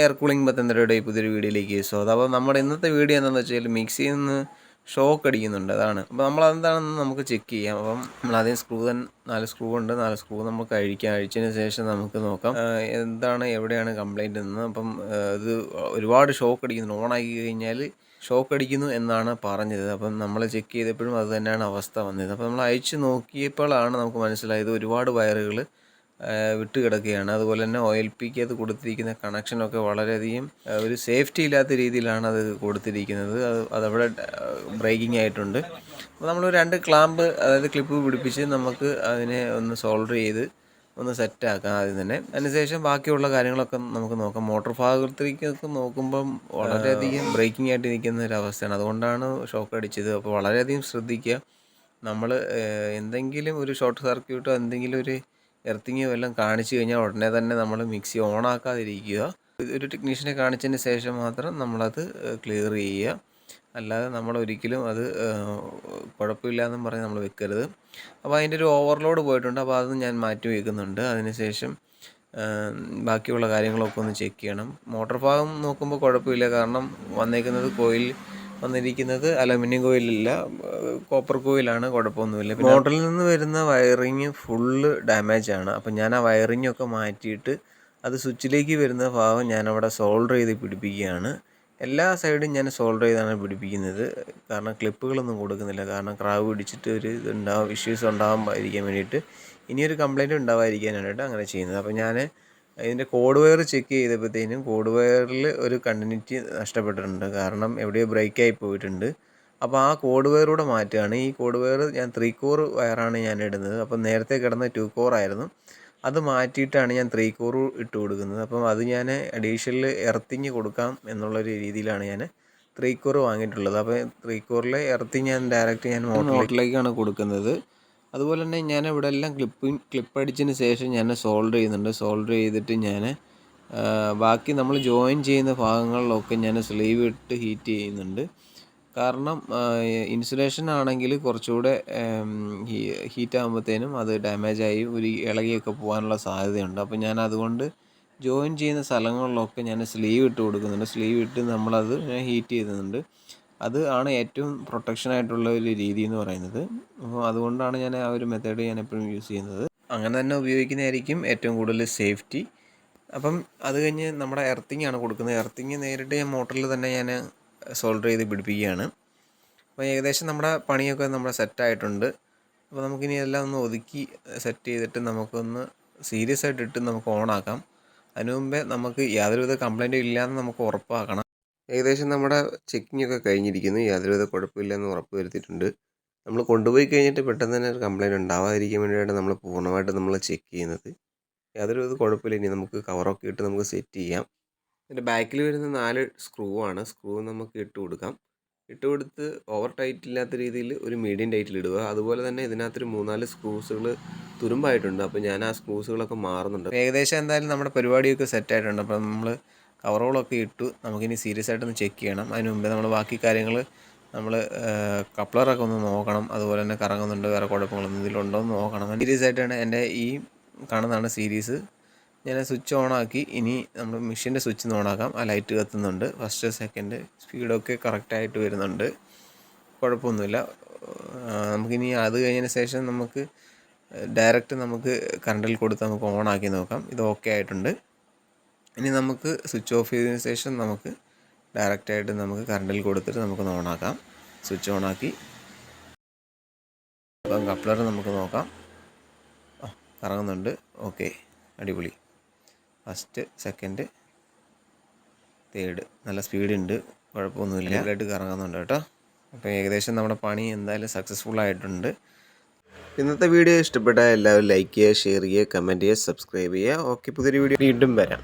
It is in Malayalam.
എയർ കൂളിംഗ് പത്തനംതിട്ടയുടെ പുതിയൊരു വീഡിയോയിലേക്ക് സ്വാഗതം. അപ്പോൾ നമ്മുടെ ഇന്നത്തെ വീഡിയോ എന്താണെന്ന് വെച്ചാൽ മിക്സിയിൽ നിന്ന് ഷോക്ക് അടിക്കുന്നുണ്ട്. അതാണ്. അപ്പോൾ നമ്മൾ അതെന്താണെന്ന് നമുക്ക് ചെക്ക് ചെയ്യാം. അപ്പം നമ്മൾ ആദ്യം സ്ക്രൂ തന്നെ നാല് സ്ക്രൂ ഉണ്ട്. നാല് സ്ക്രൂ നമുക്ക് അഴിക്കാം. അഴിച്ചതിന് ശേഷം നമുക്ക് നോക്കാം. എന്താണ് എവിടെയാണ് കംപ്ലൈന്റ് എന്ന് അപ്പം ഇത് ഒരുപാട് ഷോക്ക് അടിക്കുന്നു. ഓൺ ആക്കി കഴിഞ്ഞാൽ ഷോക്ക് അടിക്കുന്നു എന്നാണ് പറഞ്ഞത്. അപ്പം നമ്മൾ ചെക്ക് ചെയ്തപ്പോഴും അത് തന്നെയാണ് അവസ്ഥ വന്നത്. അപ്പോൾ നമ്മൾ അയച്ച് നോക്കിയപ്പോഴാണ് നമുക്ക് മനസ്സിലായത് ഒരുപാട് വയറുകൾ വിട്ട് കിടക്കുകയാണ് അതുപോലെ തന്നെ ഓയിൽ പിക്ക് അത് കൊടുത്തിരിക്കുന്ന കണക്ഷനൊക്കെ വളരെയധികം ഒരു സേഫ്റ്റി ഇല്ലാത്ത രീതിയിലാണ് അത് കൊടുത്തിരിക്കുന്നത്. അത് അതവിടെ ബ്രേക്കിംഗ് ആയിട്ടുണ്ട്. അപ്പോൾ നമ്മൾ രണ്ട് ക്ലാമ്പ് അതായത് ക്ലിപ്പ് പിടിപ്പിച്ച് നമുക്ക് അതിനെ ഒന്ന് സോൾഡർ ചെയ്ത് ഒന്ന് സെറ്റാക്കാം ആദ്യം തന്നെ. അതിനുശേഷം ബാക്കിയുള്ള കാര്യങ്ങളൊക്കെ നമുക്ക് നോക്കാം. മോട്ടോർ ഭാഗത്തേക്കൊക്കെ നോക്കുമ്പം വളരെയധികം ബ്രേക്കിംഗ് ആയിട്ട് നിൽക്കുന്ന ഒരു അവസ്ഥയാണ്. അതുകൊണ്ടാണ് ഷോക്ക് അടിച്ചത്. അപ്പോൾ വളരെയധികം ശ്രദ്ധിക്കുക. നമ്മൾ എന്തെങ്കിലും ഒരു ഷോർട്ട് സർക്യൂട്ടോ എന്തെങ്കിലും ഒരു എർത്തിങ്ങോ എല്ലാം കാണിച്ചു കഴിഞ്ഞാൽ ഉടനെ തന്നെ നമ്മൾ മിക്സി ഓൺ ആക്കാതിരിക്കുക ഒരു ടെക്നീഷ്യനെ കാണിച്ചതിന് ശേഷം മാത്രം നമ്മളത് ക്ലിയർ ചെയ്യുക. അല്ലാതെ നമ്മൾ ഒരിക്കലും അത് ഏഹ്, കുഴപ്പമില്ല എന്നും പറഞ്ഞ് നമ്മൾ വെക്കരുത്. അപ്പോൾ അതിന്റെ ഒരു ഓവർലോഡ് പോയിട്ടുണ്ട്. അപ്പോൾ അത് ഞാൻ മാറ്റി വയ്ക്കുന്നുണ്ട് അതിനുശേഷം ബാക്കിയുള്ള കാര്യങ്ങളൊക്കെ ഒന്ന് ചെക്ക് ചെയ്യണം. മോട്ടോർ ഭാഗം നോക്കുമ്പോൾ കുഴപ്പമില്ല. കാരണം വന്നേക്കുന്നത് കോയിൽ വന്നിരിക്കുന്നത് അലുമിനിയം കോയിലല്ല കോപ്പർ കോയിലാണ് കുഴപ്പമൊന്നുമില്ല. മോട്ടറിൽ നിന്ന് വരുന്ന വയറിങ് ഫുള്ള് ഡാമേജ് ആണ്. അപ്പം ഞാൻ ആ വയറിങ് ഒക്കെ മാറ്റിയിട്ട് അത് സ്വിച്ചിലേക്ക് വരുന്ന ഭാഗം ഞാൻ അവിടെ സോൾഡർ ചെയ്ത് പിടിപ്പിക്കുകയാണ്. എല്ലാ സൈഡും ഞാൻ സോൾഡർ ചെയ്താണ് പിടിപ്പിക്കുന്നത്. കാരണം ക്ലിപ്പുകളൊന്നും കൊടുക്കുന്നില്ല. കാരണം ക്രാവ് പിടിച്ചിട്ട് ഒരു ഇതുണ്ടാവും ഇഷ്യൂസ് ഉണ്ടാകാൻ ഇരിക്കാൻ വേണ്ടിയിട്ട് ഇനിയൊരു കംപ്ലൈന്റ് ഉണ്ടാവാതിരിക്കാനായിട്ട് അങ്ങനെ ചെയ്യുന്നത്. അപ്പോൾ ഞാൻ ഇതിന്റെ കോഡ് വയർ ചെക്ക് ചെയ്തപ്പോഴത്തേനും കോഡ് വയറിൽ ഒരു കണ്ടിന്യൂറ്റി നഷ്ടപ്പെട്ടിട്ടുണ്ട്. കാരണം എവിടെയോ ബ്രേക്കായി പോയിട്ടുണ്ട്. അപ്പോൾ ആ കോഡ് വയറൂടെ മാറ്റുകയാണ്. ഈ കോഡ് വയർ ഞാൻ ത്രീ കോർ വയറാണ് ഞാൻ ഇടുന്നത്. അപ്പം നേരത്തെ കിടന്ന ടു കോർ ആയിരുന്നു. അത് മാറ്റിയിട്ടാണ് ഞാൻ ത്രീ കോർ ഇട്ട് കൊടുക്കുന്നത്. അപ്പം അത് ഞാൻ അഡീഷണൽ എർത്തിങ് കൊടുക്കാം എന്നുള്ളൊരു രീതിയിലാണ് ഞാൻ ത്രീ കോർ വാങ്ങിയിട്ടുള്ളത്. അപ്പോൾ ത്രീ കോറിലെ എർത്തിങ് ഞാൻ ഡയറക്റ്റ് ഞാൻ മോട്ടറിലേക്കാണ് കൊടുക്കുന്നത്. അതുപോലെ തന്നെ ഞാൻ ഇവിടെ എല്ലാം ക്ലിപ്പ് ക്ലിപ്പ് അടിച്ചതിന് ശേഷം ഞാൻ സോൾഡർ ചെയ്യുന്നുണ്ട്. സോൾഡർ ചെയ്തിട്ട് ഞാൻ ബാക്കി നമ്മൾ ജോയിൻ ചെയ്യുന്ന ഭാഗങ്ങളിലൊക്കെ ഞാൻ സ്ലീവ് ഇട്ട് ഹീറ്റ് ചെയ്യുന്നുണ്ട്. കാരണം ഇൻസുലേഷൻ ആണെങ്കിൽ കുറച്ചുകൂടെ ഹീറ്റ് ആകുമ്പോഴത്തേനും അത് ഡാമേജ് ആയി ഒരു ഇളകിയൊക്കെ പോകാനുള്ള സാധ്യതയുണ്ട്. അപ്പോൾ ഞാൻ അതുകൊണ്ട് ജോയിൻ ചെയ്യുന്ന സ്ഥലങ്ങളിലൊക്കെ ഞാൻ സ്ലീവ് ഇട്ട് കൊടുക്കുന്നുണ്ട്. സ്ലീവ് ഇട്ട് നമ്മളത് ഹീറ്റ് ചെയ്യുന്നുണ്ട്. അത് ആണ് ഏറ്റവും പ്രൊട്ടക്ഷൻ ആയിട്ടുള്ള ഒരു രീതി എന്ന് പറയുന്നത്. അപ്പോൾ അതുകൊണ്ടാണ് ഞാൻ ആ ഒരു മെത്തേഡ് ഞാൻ എപ്പോഴും യൂസ് ചെയ്യുന്നത്. അങ്ങനെ തന്നെ ഉപയോഗിക്കുന്നതായിരിക്കും ഏറ്റവും കൂടുതൽ സേഫ്റ്റി അപ്പം അത് കഴിഞ്ഞ് നമ്മുടെ എർത്തിങ് ആണ് കൊടുക്കുന്നത്. എർത്തിങ് നേരിട്ട് ഞാൻ മോട്ടറിൽ തന്നെ ഞാൻ സോൾഡർ ചെയ്ത് പിടിപ്പിക്കുകയാണ്. അപ്പോൾ ഏകദേശം നമ്മുടെ പണിയൊക്കെ നമ്മുടെ സെറ്റായിട്ടുണ്ട് അപ്പോൾ നമുക്കിനി എല്ലാം ഒന്ന് ഒതുക്കി സെറ്റ് ചെയ്തിട്ട് നമുക്കൊന്ന് സീരിയസ് ആയിട്ട് ഇട്ട് നമുക്ക് ഓണാക്കാം അതിനു മുമ്പേ നമുക്ക് യാതൊരുവിധ കംപ്ലൈന്റും ഇല്ലയെന്ന് നമുക്ക് ഉറപ്പാക്കണം. ഏകദേശം നമ്മുടെ ചെക്കിംഗ് ഒക്കെ കഴിഞ്ഞിരിക്കുന്നു യാതൊരുവിധ കുഴപ്പമില്ലെന്ന് ഉറപ്പ് വരുത്തിയിട്ടുണ്ട് നമ്മൾ കൊണ്ടുപോയി കഴിഞ്ഞിട്ട് പെട്ടെന്ന് തന്നെ ഒരു കംപ്ലൈന്റ് ഉണ്ടാവാതിരിക്കാൻ വേണ്ടിയിട്ടാണ് നമ്മൾ പൂർണമായിട്ട് നമ്മൾ ചെക്ക് ചെയ്യുന്നത്. യാതൊരുവിധ കുഴപ്പമില്ല. ഇനി നമുക്ക് കവറൊക്കെ ഇട്ട് നമുക്ക് സെറ്റ് ചെയ്യാം. അതിന്റെ ബാക്കിൽ വരുന്ന നാല് സ്ക്രൂ ആണ്. സ്ക്രൂ നമുക്ക് ഇട്ട് കൊടുക്കാം. ഇട്ട് കൊടുത്ത് ഓവർ ടൈറ്റ് ഇല്ലാത്ത രീതിയിൽ ഒരു മീഡിയം ടൈറ്റിൽ ഇടുക. അതുപോലെ തന്നെ ഇതിനകത്തൊരു മൂന്നാൽ സ്ക്രൂസുകൾ തുരുമ്പായിട്ടുണ്ട്. അപ്പോൾ ഞാൻ ആ സ്ക്രൂസുകളൊക്കെ മാറുന്നുണ്ട്. ഏകദേശം എന്തായാലും നമ്മുടെ പരിപാടിയൊക്കെ സെറ്റായിട്ടുണ്ട് അപ്പോൾ നമ്മൾ കവറുകളൊക്കെ ഇട്ടു. നമുക്കിനി സീരിയസ് ആയിട്ടൊന്ന് ചെക്ക് ചെയ്യണം. അതിന് മുമ്പേ നമ്മൾ ബാക്കി കാര്യങ്ങൾ നമ്മൾ കപ്ലറൊക്കെ ഒന്ന് നോക്കണം. അതുപോലെ തന്നെ കറങ്ങുന്നുണ്ട്. വേറെ കുഴപ്പങ്ങളൊന്നും ഇതിലുണ്ടോ എന്ന് നോക്കണം. സീരിയസ് ആയിട്ടാണ് എന്റെ ഈ കാണുന്നതാണ് സീരീസ് ഞാൻ സ്വിച്ച് ഓൺ ആക്കി. ഇനി നമ്മൾ മെഷീന്റെ സ്വിച്ച് ഒന്ന് ഓണാക്കാം ആ ലൈറ്റ് കത്തുന്നുണ്ട്. ഫസ്റ്റ് സെക്കൻഡ് സ്പീഡൊക്കെ കറക്റ്റായിട്ട് വരുന്നുണ്ട്. കുഴപ്പമൊന്നുമില്ല. നമുക്കിനി അത് കഴിഞ്ഞതിന് ശേഷം നമുക്ക് ഡയറക്റ്റ് നമുക്ക് കറണ്ടിൽ കൊടുത്ത് നമുക്ക് ഓണാക്കി നോക്കാം. ഇത് ഓക്കെ ആയിട്ടുണ്ട്. ഇനി നമുക്ക് സ്വിച്ച് ഓഫ് ചെയ്തതിന് ശേഷം നമുക്ക് ഡയറക്റ്റായിട്ട് നമുക്ക് കറണ്ടിൽ കൊടുത്തിട്ട് നമുക്കൊന്ന് ഓണാക്കാം. സ്വിച്ച് ഓണാക്കി. അപ്പം കപ്ലർ നമുക്ക് നോക്കാം. ആ കറങ്ങുന്നുണ്ട്. ഓക്കെ അടിപൊളി. First second third. നല്ല സ്പീഡുണ്ട്. കുഴപ്പമൊന്നുമില്ല. ആയിട്ട് കറങ്ങുന്നുണ്ട് കേട്ടോ. അപ്പോൾ ഏകദേശം നമ്മുടെ പണി എന്തായാലും സക്സസ്ഫുൾ ആയിട്ടുണ്ട്. ഇന്നത്തെ വീഡിയോ ഇഷ്ടപ്പെട്ടാൽ എല്ലാവരും ലൈക്ക് ചെയ്യുക ഷെയർ ചെയ്യുക കമന്റ് ചെയ്യുക സബ്സ്ക്രൈബ് ചെയ്യുക. ഓക്കെ പുതിയൊരു വീഡിയോ വീണ്ടും വരാം.